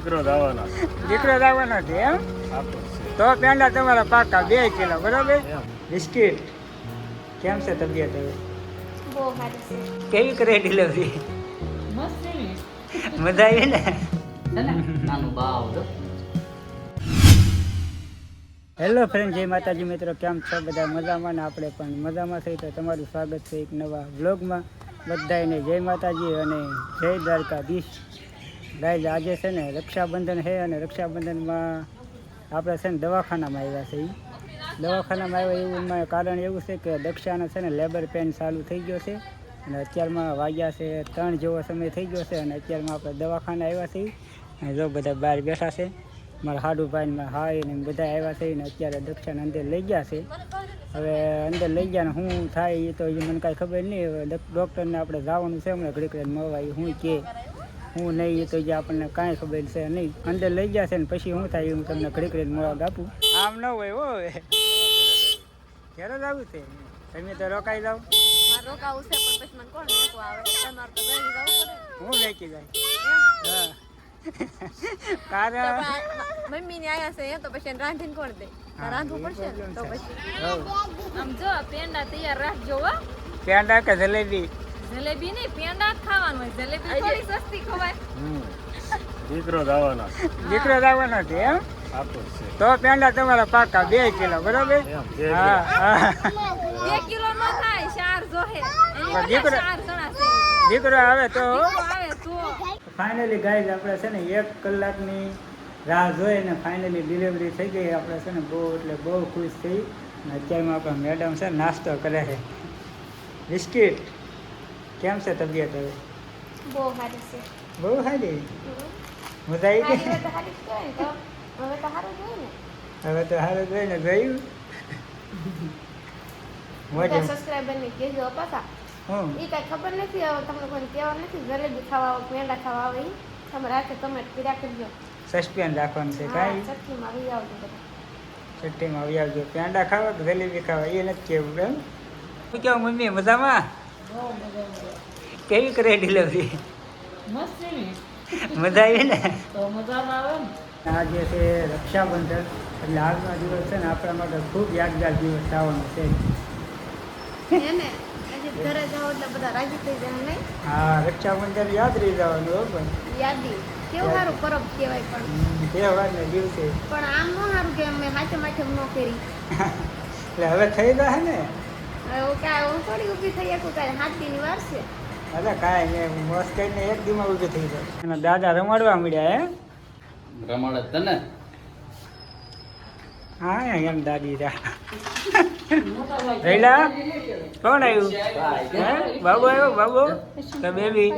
દીકરો દાવાના દીકરો લાવવાનો છે એમ? તો પેંડા તમારા પાકા બે કિલો બરાબર? બિસ્કિટ. કેમ છે તબિયત હવે? કેવી કરે ડિલિવરી મજા આવી ને? નાનું બાવ હેલો ફ્રેન્ડ જય માતાજી મિત્રો કેમ છો બધા? મજામાં ને આપણે પણ મજામાં થઈ તો તમારું સ્વાગત છે એક નવા વ્લોગમાં બધાને જય માતાજી અને જય દ્વારકાધીશ. ગાઈઝ આજે છે ને, રક્ષાબંધન છે અને રક્ષાબંધનમાં આપણે છે ને દવાખાનામાં આવ્યા છે. દવાખાનામાં આવ્યા એવું કારણ એવું છે કે દક્ષાને છે ને લેબર પેન ચાલુ થઈ ગયો છે અને અત્યારમાં વાગ્યા છે ત્રણ જેવો સમય થઈ ગયો છે અને અત્યારમાં આપણે દવાખાને આવ્યા છીએ. અને જો બધા બહાર બેઠા છે, મારા હાડુભાઈ મારા હાઈ ને બધા આવ્યા છે ને અત્યારે દક્ષાને અંદર લઈ ગયા છે. હવે અંદર લઈ ગયા ને શું થાય એ તો એ મને કાંઈ ખબર નહીં, હવે ડૉક્ટરને આપણે જવાનું છે હમણાં, ઘડીક મળવા એ શું કે. હું નહીં એ તો જે આપણને કાંઈ ખબર છે નહીં. અંદર લઈ ગયા છે ને પછી શું થાય હું તમને ઘડી ઘડી મળવા આપું. આમ ન હોય હો હવે. ક્યારે જ આવું છે. તમે તો રોકાઈ જાઓ. મારે રોકાવું છે પણ પછી કોણ લેતું આવે? તમારે તો ઘરે જવું પડે. હું લેકી જાય? કારણ મમ્મી ને આયા છે તો પછી રાંધીને કોણ દે? રાંધવું પડશે તો પછી. આમ જો પેંડા તૈયાર રાખજો હો. પેંડા કે જલેબી? જલેબી નહીં પેંડા જ ખાવાનું હોય. જલેબી થોડી સસ્તી ખવાય. દીકરો દાવાના દીકરો લાવવાનો છે એમ? તો પેંડા તમારા પાકા બે કિલો બરાબર? હા બે કિલો નો થાય ચાર જોહે. દીકરો- દીકરો આવે તો? ફાઇનલી ગાઈઝ આપણે છે ને એક કલાકની રાહ જોઈ ને ફાઇનલી ડિલિવરી થઈ ગઈ. આપણે છે ને બહુ એટલે બહુ ખુશ થઈ. અને અત્યારમાં આપણા મેડમ છે ને નાસ્તો કરે છે. બિસ્કિટ. કેમ છે તબિયત હવે? બહુ સારી છે. બહુ સારી? મજા આવી ગઈ? હવે તો સારું જ હોય ને. હવે તો સારું જોઈને જોયું મજા ને કહેજો પાછા. હું એ કાંઈ ખબર નથી હવે તમને કોઈ કહેવા નથી જલેબી ખાવા આવે પેંડા ખાવા આવે. તમે રાખે તમે પીડા કરજો. સસ્પેન્ડ રાખવાનું છે કાંઈ? ચટણીમાં આવી આવજો છઠ્ઠીમાં આવી આવજો. પેંડા ખાવા કે જલેબી ખાવા? એ નથી કેવું એમ? શું કેવું મમ્મી? મજામાં? કેવી કરે ડિલિવરી મજા આવી ને? તો મજામાં આજે છે રક્ષાબંધન એટલે આજનો દિવસ છે ને આપણા માટે ખૂબ યાદગાર દિવસ આવવાનો છે. એને આજે ઘરે જાઓ એટલે બધા રાજી થઈ જાય નહીં? હા રક્ષાબંધન યાદ રહી જવાનું પણ. કેવું સારું પરબ કહેવાય પણ. તહેવાર તહેવારને દિવસે. પણ આમ ન સારું કે અમે હાથે માથે ન કરી. એટલે હવે થઈ જશે ને. હવે કાંઈ હું થોડી ઊભી થઈ શકું કાંઈ હાથ દીની વાર છે. અરે કાંઈ નહીં કરીને એક દીમાં ઊભી થઈ જાય એના દાદા રમાડવા મળ્યા હે? રમાડે તને? હા એમ દાદી રહ્યા. રૈલા કોણ આવ્યું? બાબુ આવ્યો બાબુ? તો બેબી.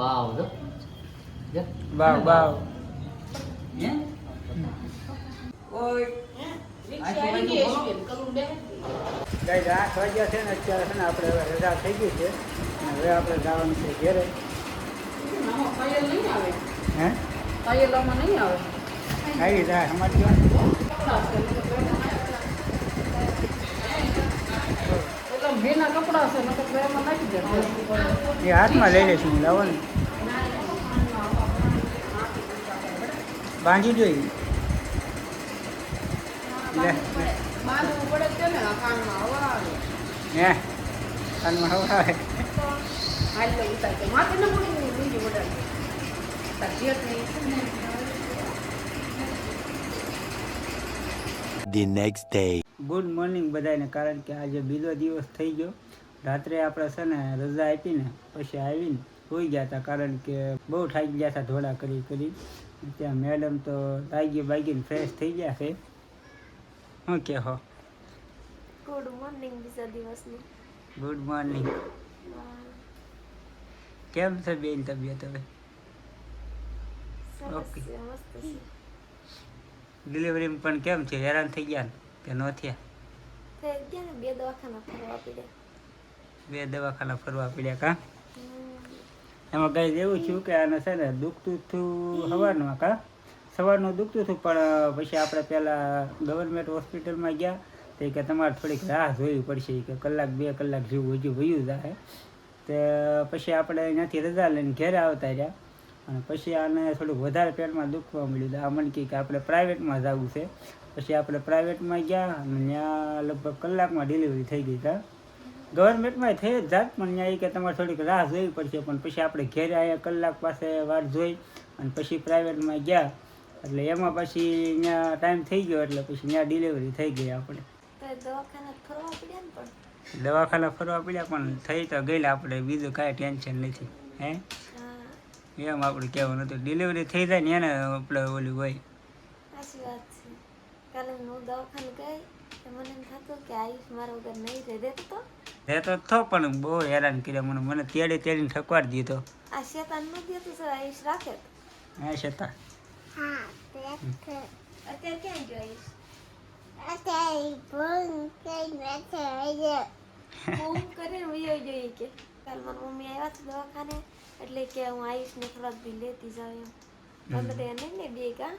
બાવ બાવ બાવ. હે? ગાઈઝ આઠ વાગ્યા છે ને અત્યારે છે ને આપણે હવે રજા થઈ ગઈ છે. અને હવે આપણે જવાનું છે ઘેરે. હે? આવે? જાય અમારી જોડે. એટલે ભીના કપડા છે નકર તો એમાં નાખી દે. એ હાથમાં લઈ લઈશું હું લાવો ને. બાંધી જોઈએ લે હે? કાનમાં હવા આવે. The next day. Good morning બધાને કારણ કે આજે બીજો દિવસ થઈ ગયો. રાત્રે આપણે છે ને રજા આપીને પછી આવીને સુઈ ગયા હતા કારણ કે બહુ થાકી ગયા હતા ધોળા કરી કરી. ત્યાં મેડમ તો લાગી બાગીને ફ્રેશ થઈ ગયા છે. શું હો? ગુડ મોર્નિંગ બીજા દિવસની. ગુડ મોર્નિંગ કેમ છે બેન તબિયત હવે? ઓકે. ડિલિવરીમાં પણ કેમ છે? હેરાન થઈ ગયા ને? કે ન થયા? બે દવાખાના ફરવા પીડ્યા. બે દવાખાના ફરવા પડ્યા કા? એમાં કઈ એવું થયું કે આને છે ને દુખતું થયું હવાનું કા? સવારનું દુખતું હતું, પણ પછી આપણે પહેલાં ગવર્મેન્ટ હોસ્પિટલમાં ગયા, તો કે તમારે થોડીક રાહ જોવી પડશે કે કલાક, બે કલાક જેવું હજુ વયું જાય. તો, પછી આપણે અહીંયાથી રજા લઈને ઘેરે આવતા રહ્યા, અને પછી આને થોડુંક વધારે પેટમાં દુખવા મળ્યું. આ મને કહે કે આપણે પ્રાઇવેટમાં જવું છે. પછી આપણે પ્રાઇવેટમાં ગયા, અને ત્યાં લગભગ કલાકમાં ડિલિવરી થઈ ગઈ હતા ગવર્મેન્ટમાં થઈ જ જાત, પણ ત્યાં એ કે તમારે થોડીક રાહ જોવી પડશે. પણ પછી આપણે ઘેરે આવ્યા કલાક પાસે વાર જોઈ, અને પછી પ્રાઇવેટમાં ગયા. એટલે એમાં પછી ત્યાં ટાઈમ થઈ ગયો એટલે પછી ત્યાં ડિલિવરી થઈ ગઈ આપણે. દવાખાના ફરવા પડ્યા પણ? થઈ તો ગયેલા આપણે. બીજું કાંઈ ટેન્શન નથી હે? એમ આપણે કહેવું નતું ડિલિવરી થઈ જાય ને એને આપણે ઓલું હોય. સાચી વાત છે. કાલે હું દવાખાને ગઈ મને એમ થતું કે આયુષ મારા વગર નહીં રહે. રહેતો તો? એ તો થો પણ બહુ હેરાન કર્યા મને. મને તેડી તેડીને ઠકવાડી દીધો. આ શેતાન ન દેતું સર આયુષ રાખે તો. હે અત્યારે ક્યાં ગયો આયુષ હું કરીને વયો જોઈએ કે કાલ મારી મમ્મી આવ્યા છે એટલે કે હું થોડાક દી લેતી જાઉં એમ ને બે કા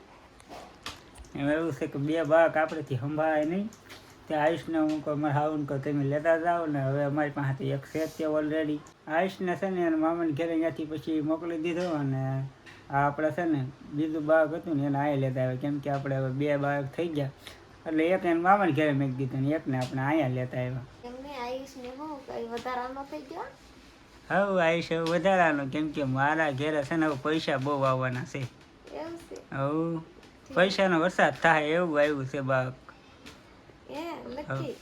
એવું છે કે બે બાળક આપણેથી સંભાળાય નહીં. તે આયુષને હું કહું, મારે હાવું કહું, તમે લેતા જાઓ ને હવે અમારી પાસે એક છે તે ઓલરેડી આયુષને છે ને મામાને ઘરે ત્યાંથી પછી મોકલી દીધો અને આ આપણે છે ને બીજું બાળક હતું ને એને અહીંયા લેતા આવ્યા. કેમ કે આપણે હવે બે બાળક થઈ ગયા. એટલે એક એને મામાને ઘરે મેં દીધું ને એકને આપણે અહીંયા લેતા આવ્યા. એમને આયુષને હું કઈ વધારાનો થઈ ગયો? હવે આયુષ વધારાનો. કેમ કે મારા ઘરે છે ને હવે પૈસા બહુ આવવાના છે. હવે પૈસાનો વરસાદ થાય એવું આવ્યું છે બાળક. લકી?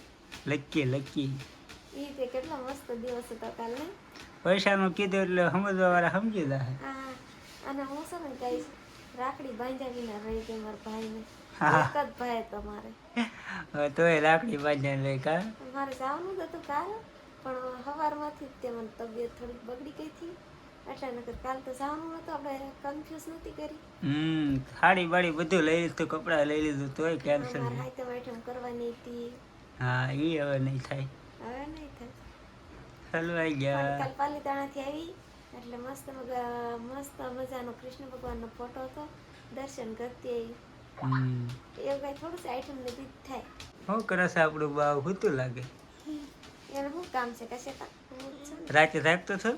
લકી કાલે. પૈસાનું કીધું એટલે સમજવા વાળા સમજી જાય. અને હું છે ને કહીશ રાખડી બાંધ્યા વિના રહી ગઈ મારા ભાઈને. હા. એક જ ભાઈ તમારે. તો એ રાખડી બાંધ્યા લઈ કા. મારે જવાનું હતું કાલ પણ સવારમાંથી જ તે મને તબિયત થોડીક બગડી ગઈ હતી. એટલે નકર કાલ તો જવાનું હતું આપણે કન્ફ્યુઝ નહોતી કરી. હમ સાડી બાડી બધું લઈ લીધું કપડાં લઈ લીધું તોય કેન્સલ મારે તો આઈટમ કરવાની હતી. હા એ હવે નહીં થાય. હવે નહીં થાય. હલવાઈ ગયા. કાલ પાલીતાણાથી આવી. એટલે મસ્ત મસ્ત મજાનો કૃષ્ણ ભગવાનનો ફોટો હતો. દર્શન કરતી એવું કાંઈ થોડું આઈટમ લીધી થાય. શું કરે છે આપણું બા હુતું લાગે? એનું શું કામ છે? કશે રાતે રાખતો છો.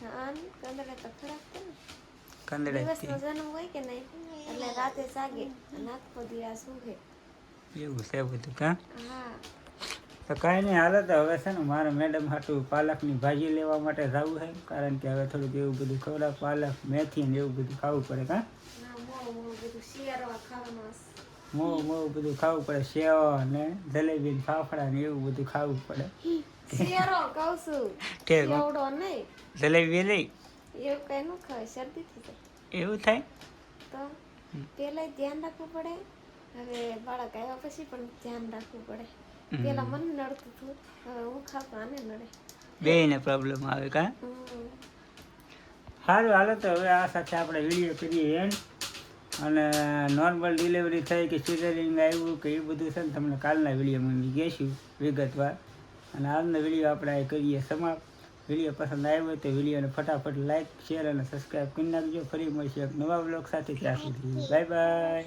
હા કંદડા તો ખરાબ છે ને. કંદડા દિવસનો જન્મ હોય કે નહીં? એટલે રાતે જાગે નાખો આખો સુખે એવું છે બધું કા? હા. તો કાંઈ નહીં હાલો તો હવે છે ને મારે મેડમ હાટું પાલકની ભાજી લેવા માટે જવું છે કારણ કે હવે થોડુંક એવું બધું ખવડાવ પાલક મેથી ને એવું બધું ખાવું પડે કાં? મોં મોં બધું ખાવું પડે સેવ ને જલેબી ને ફાફડા ને એવું બધું ખાવું પડે. જલેબી લઈ? એવું કઈ ન ખાય શરદી થઈ એવું થાય? તો પેલા ધ્યાન રાખવું પડે. હવે બાળક આવ્યા પછી પણ ધ્યાન રાખવું પડે. પેલા મને નડતું હતું હવે હું ખાવ આને નડે. બેયને પ્રોબ્લેમ આવે કા? સારું હાલો તો હવે આ સાથે આપણે વીડિયો કરીએ એન્ડ અને નોર્મલ ડિલિવરી થઈ કે સિઝરિંગ આવ્યું કે એ બધું છે ને તમને કાલના વિડીયોમાં અમે કહેશું વિગતવાર. અને આજનો વીડિયો આપણે આ કરીએ સમાપ્ત. વીડિયો પસંદ આવ્યો હોય તો વિડીયોને ફટાફટ લાઈક શેર અને સબસ્ક્રાઈબ કરી નાખજો. ફરી મળશે એક નવા બ્લોગ સાથે. ત્યાં સુધી બાય બાય